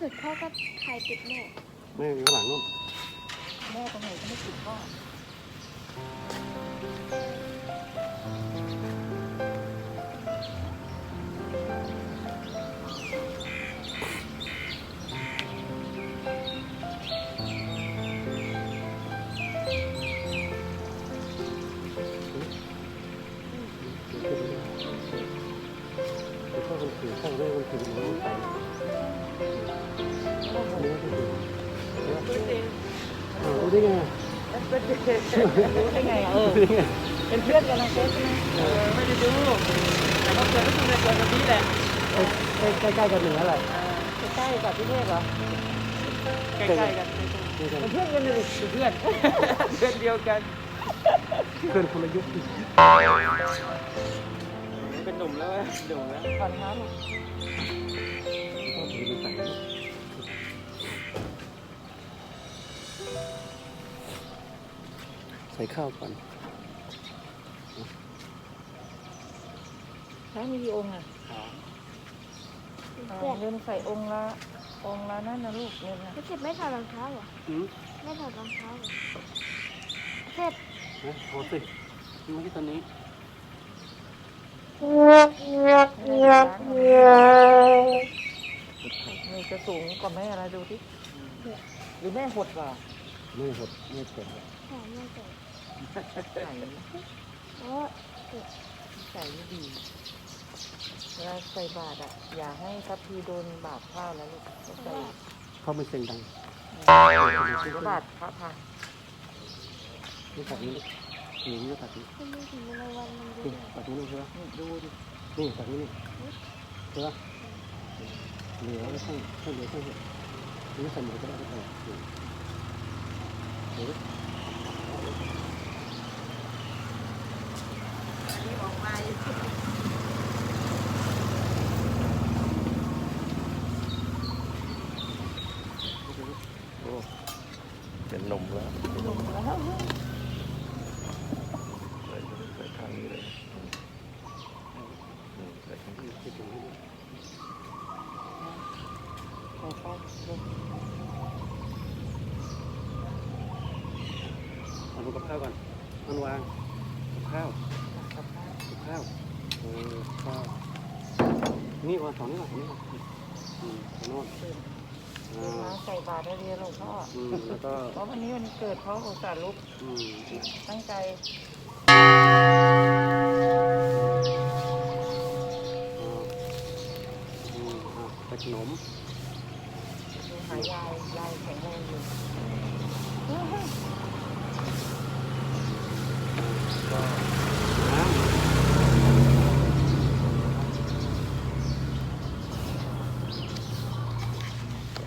สึกพ่อก็ถ่ายติดแม่ แม่อยู่ข้างหลังนู่น แม่ตรงไหนก็ไม่ติดพ่อคือ รู้ได้ไงเบิร์ดเดย์รู้ได้ไงอะเออ รู้ได้ไงเป็นเพื่อนกันนะเฟซใช่ไหมเออไม่ได้ดู แต่เขาเกิดก็คือในเกิดแบบนี้แหละใกล้ใกล้ใกล้กันเหนืออะไรอ่าใกล้ๆกับพี่เทพเหรอใกล้ๆกันใกล้กันเป็นเพื่อนกันเลยเป็นเพื่อน เพื่อนเดียวกัน เพื่อนคนละยุคเป็นหนุ่มแล้วหนุ่มแล้วผ่อนน้ำก็ถือมันใส่ ใส่ข้าวก่อนพระมีกี่องค์อะอ่าเงินใส่องค์ละองค์ละนั่นนะลูกเงินนะรู้สึกไม่ถอดรองเท้าเหรออืมไม่ถอดรองเท้าเหรอเสร็จนะโทรสิไม่ใช่ตอนนี้มีจะสูงกว่าแม่อะไรดูที่หรือแม่หดกว่า ไม่หดไม่เจ็บหอมไม่เสร็จใส่โอ้ใส่ไม่ดีเวลาใส่บาตรอะ อย่าให้ทัพพีโดนบาตรข้าวนะลูกต้องใส่เข้าไม่เสียงดังเดี๋ยวบาตรพระพังนี่ตัดนี้หนีนี่ตัดนี้คุณมีถึงในวันมันด้วนี่ยตัดนี้ใช่ไหมนี่ดูดินี่ตัดนี้นี่ใช่ไหมเหลือไม่ต้องไม่เหลือต้องเหลือหรือใส่หมูก็ได้ไม่เป็นไร เป็นนมแล้วลงแล้วใส่ใส่ทางนี้เลยใส่ทางนี้ที่ตรงนี้ ใส่ไปลง เอาดูกับข้าวก่อนมันวางกับข้าวกับข้าวกับข้าวเออข้าวนี่ก่อนสองนี่ก่อนสองนี่ก่อนอืมโน่นเติมอ่ามาใส่บาตรให้เรียนหลวงพ่ออืมแล้วก็เพราะวันนี้วันเกิดเขาอุตส่าห์ลุกอืมตั้งใจอ่าอืมอะใส่ขนมดูหายายยายแข็งแรงอยู่ก็น้ำ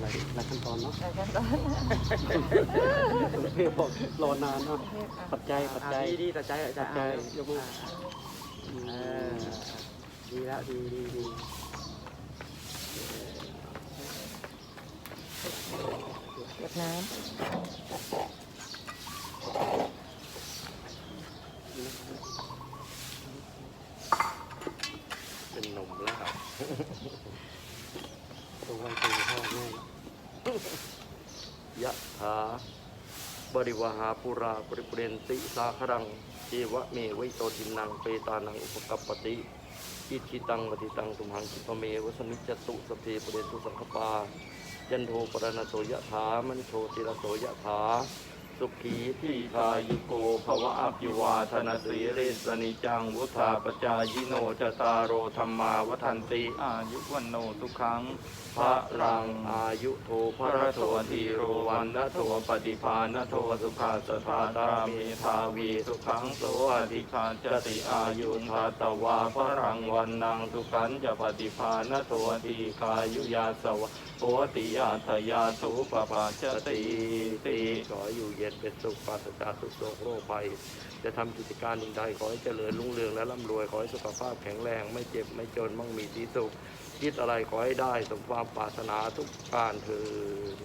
หลายขั้นตอนเนาะแต่กันตอนพื่บอกรอนานเนาะปัจจัยปัจจัยดีดีตัดใจตัดใจปัจจัยยกมือดีแล้วดีดีดีเก็บน้เป็นนมแล้วตัววันตัวพ่อแม่ ยะถาบริวหาปุราปริปุเรนติสาครังเจวะเมวิโตทินังเปตานังอุปกัปปติอิทิตังปฏิตังตุมหังคิปเมวสมิจตุสพเพปเรตุสังคปา ยันโทปรณโสยะถามณิโชติระโสยะถา สุขีทีคายุโกภวะอภิวาทนาสีเรสนิจังวุธาปจายโนจตารโรธรรมาวทันติอายุวันโนทุกครั้งพระรังอายุโทพระโทธีโรวันนโทปฏิภาณโทสุขาสถาตามีทาวีสุขังโสอธิคาจติอายุทาตวาพระรังวันนังสุขันจะปฏิภาณโททีคายุยาสวะโพติยาทยาสุปปาจติติขออยู่เย็นเป็นสุขปราศจากทุกโศกโรคภัย จะทำกิจการใดขอให้เจริญรุ่งเรืองและร่ำรวยขอให้สุขภาพแข็งแรงไม่เจ็บไม่จนมั่งมีสีสุขคิดอะไรขอให้ได้สมความปรารถนาทุกการเถิด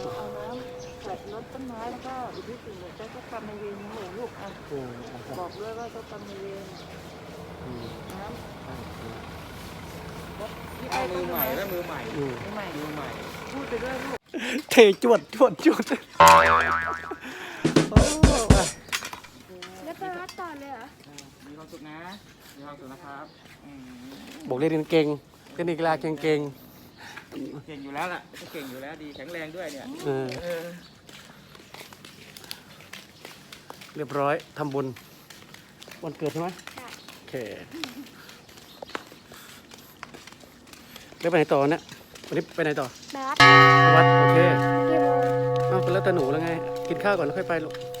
ำเอาน้ำใส่รถต้นไม้แล้วก็อุทิศส่วนเจ้าเจ้ากรรมในายเวรหมู่ลูกอะอืมอะครับบอกด้วยว่าเจ้ากรรมในายเวรอืมน้อ่ะอะพี่ไอ้มือใหม่แล้วมือใหม่อืมมือใหม่มือใหม่พูดไปด้วยลูกเทจวดจวดจวดโอ้ยแล้วไปวัดต่อเลยเหรออ่ามีความสุขนะมีความสุขนะครับอืมบอกเล่นเก่งเล่นกีฬาเก่งเก่งเก่งอยู่แล้วล่ะเก่งอยู่แล้วดีแข็งแรงด้วยเนี่ยๆเออเออเรียบร้อยทำบุญวันเกิดใช่ไหมใช่โอเค แล้วไปไหนต่อเนี่ยวันนี้ไปไหนต่อไปวัดวัดโอเคกี่โมง เอาไปแล้วแต่หนูแล้วไง กินข้าวก่อนแล้วค่อยไปลูกโ